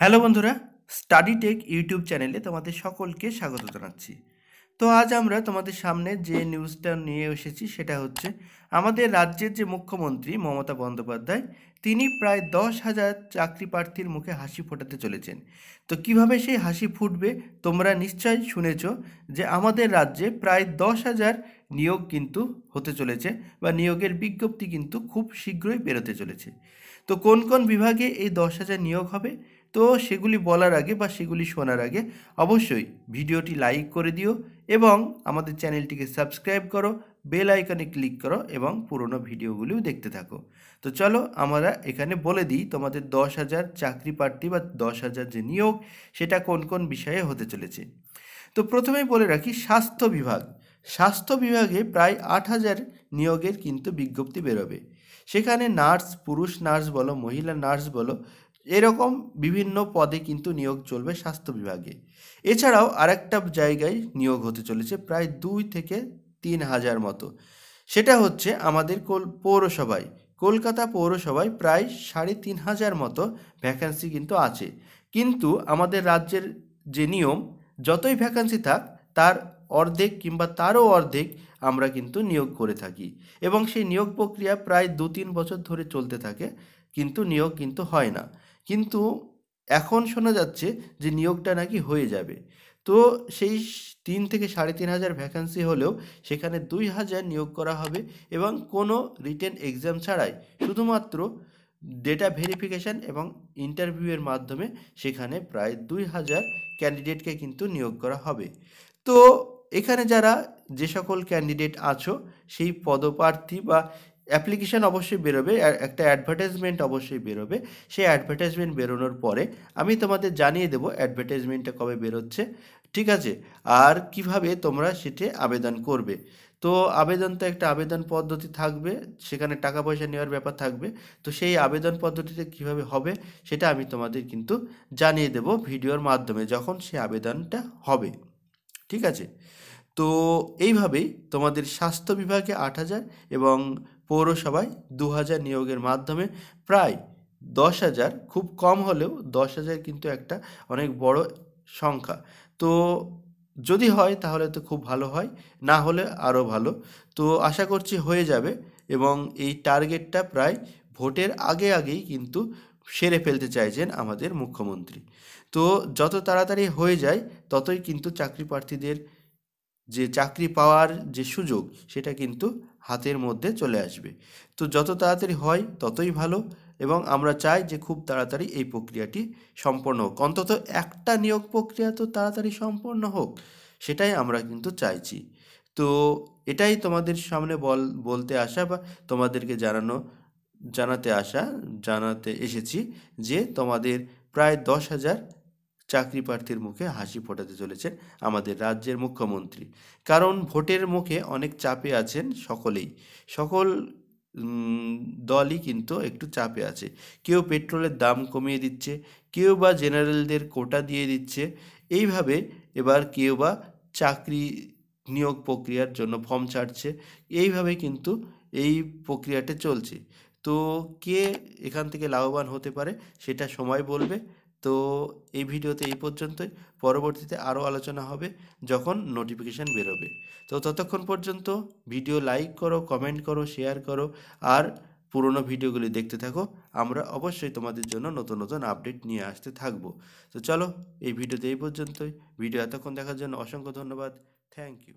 Hello বন্ধুরা study take YouTube চ্যানেলে তোমাদের সকলকে স্বাগত জানাচ্ছি। তো আজ আমরা তোমাদের সামনে যে নিউজটা নিয়ে এসেছি সেটা হচ্ছে, আমাদের রাজ্যের যে মুখ্যমন্ত্রী মমতা বন্দ্যোপাধ্যায়, তিনি প্রায় দশ হাজার চাকরি প্রার্থীর মুখে হাসি ফোটাতে চলেছেন। তো কীভাবে সেই হাসি ফুটবে, তোমরা নিশ্চয়ই শুনেছ যে আমাদের রাজ্যে প্রায় দশ হাজার নিয়োগ কিন্তু হতে চলেছে বা নিয়োগের বিজ্ঞপ্তি কিন্তু খুব শীঘ্রই বেরোতে চলেছে। তো কোন কোন বিভাগে এই দশ হাজার নিয়োগ হবে তো সেগুলি বলার আগে বা সেগুলি শোনার আগে অবশ্যই ভিডিওটি লাইক করে দিও এবং আমাদের চ্যানেলটিকে সাবস্ক্রাইব করো, বেল আইকনে ক্লিক করো এবং পুরনো ভিডিওগুলিও দেখতে থাকো। তো চলো আমরা এখানে বলে দিই তোমাদের দশ হাজার চাকরি প্রার্থী বা দশ হাজার যে নিয়োগ, সেটা কোন কোন বিষয়ে হতে চলেছে? তো প্রথমেই বলে রাখি স্বাস্থ্য বিভাগ। স্বাস্থ্য বিভাগে প্রায় আট হাজার নিয়োগের কিন্তু বিজ্ঞপ্তি বেরোবে। সেখানে নার্স, পুরুষ নার্স বলো, মহিলা নার্স বলো এরকম বিভিন্ন পদে কিন্তু নিয়োগ চলবে স্বাস্থ্য বিভাগে। এছাড়াও আরেকটা জায়গায় নিয়োগ হতে চলেছে প্রায় দুই থেকে তিন হাজার মতো। সেটা হচ্ছে আমাদের কোল পৌরসভায়। কলকাতা পৌরসভায় প্রায় সাড়ে তিন হাজার মতো ভ্যাকান্সি কিন্তু আছে। কিন্তু আমাদের রাজ্যের যে নিয়ম, যতই ভ্যাকান্সি থাক, তার অর্ধেক কিংবা তারও অর্ধেক আমরা কিন্তু নিয়োগ করে থাকি। এবং সেই নিয়োগ প্রক্রিয়া প্রায় দু তিন বছর ধরে চলতে থাকে, কিন্তু নিয়োগ কিন্তু হয় না। কিন্তু এখন শোনা যাচ্ছে যে নিয়োগটা নাকি হয়ে যাবে। তো সেই তিন থেকে সাড়ে তিন হাজার ভ্যাকান্সি হলেও সেখানে দুই হাজার নিয়োগ করা হবে এবং কোনো রিটেন এক্সাম ছাড়াই শুধুমাত্র ডেটা ভেরিফিকেশান এবং ইন্টারভিউয়ের মাধ্যমে সেখানে প্রায় দুই হাজার ক্যান্ডিডেটকে কিন্তু নিয়োগ করা হবে। তো এখানে যারা যে সকল ক্যান্ডিডেট আছো, সেই পদপ্রার্থী বা অ্যাপ্লিকেশান অবশ্যই বেরোবে একটা অ্যাডভার্টাইজমেন্ট অবশ্যই বেরোবে। সেই অ্যাডভার্টাইজমেন্ট বেরোনোর পরে আমি তোমাদের জানিয়ে দেবো অ্যাডভার্টাইজমেন্টটা কবে বেরোচ্ছে, ঠিক আছে? আর কীভাবে তোমরা সেটি আবেদন করবে। তো আবেদন তো একটা আবেদন পদ্ধতি থাকবে, সেখানে টাকা পয়সা নেওয়ার ব্যাপার থাকবে। তো সেই আবেদন পদ্ধতিতে কীভাবে হবে সেটা আমি তোমাদের কিন্তু জানিয়ে দেব ভিডিওর মাধ্যমে যখন সে আবেদনটা হবে, ঠিক আছে? তো এইভাবেই তোমাদের স্বাস্থ্য বিভাগে আট হাজার এবং পৌরসভায় দু হাজার নিয়োগের মাধ্যমে প্রায় দশ হাজার খুব কম হলেও দশ হাজার কিন্তু একটা অনেক বড় সংখ্যা। তো যদি হয় তাহলে তো খুব ভালো হয়, না হলে আরও ভালো। তো আশা করছি হয়ে যাবে এবং এই টার্গেটটা প্রায় ভোটের আগে আগেই কিন্তু সেরে ফেলতে চাইছেন আমাদের মুখ্যমন্ত্রী। তো যত তাড়াতাড়ি হয়ে যায় ততই কিন্তু চাকরি প্রার্থীদের যে চাকরি পাওয়ার যে সুযোগ সেটা কিন্তু হাতের মধ্যে চলে আসবে। তো যত তাড়াতাড়ি হয় ততই ভালো এবং আমরা চাই যে খুব তাড়াতাড়ি এই প্রক্রিয়াটি সম্পন্ন হোক। অন্তত একটা নিয়োগ প্রক্রিয়া তো তাড়াতাড়ি সম্পন্ন হোক, সেটাই আমরা কিন্তু চাইছি। তো এটাই তোমাদের সামনে বল, বলতে আসা বা তোমাদেরকে জানানো, জানাতে আসা, জানাতে এসেছি যে তোমাদের প্রায় দশ হাজার চাকরি প্রার্থীর মুখে হাসি ফোটাতে চলেছেন আমাদের রাজ্যের মুখ্যমন্ত্রী। কারণ ভোটের মুখে অনেক চাপে আছেন সকলেই। সকল দলই কিন্তু একটু চাপে আছে। কেউ পেট্রোলের দাম কমিয়ে দিচ্ছে, কেউ বা জেনারেলদের কোটা দিয়ে দিচ্ছে। এইভাবে এবার কেউ বা চাকরি নিয়োগ প্রক্রিয়ার জন্য ফর্ম ছাড়ছে। এইভাবে কিন্তু এই প্রক্রিয়াটা চলছে। তো কে এখান থেকে লাভবান হতে পারে সেটা সময় বলবে। তো এই ভিডিওতে এই পর্যন্তই। পরবর্তীতে আরও আলোচনা হবে যখন নোটিফিকেশান বেরোবে। তো ততক্ষণ পর্যন্ত ভিডিও লাইক করো কমেন্ট করো শেয়ার করো আর পুরনো ভিডিওগুলি দেখতে থাকো। আমরা অবশ্যই তোমাদের জন্য নতুন নতুন আপডেট নিয়ে আসতে থাকব। তো চলো এই ভিডিওতে এই পর্যন্তই। ভিডিও এতক্ষণ দেখার জন্য অসংখ্য ধন্যবাদ। Thank you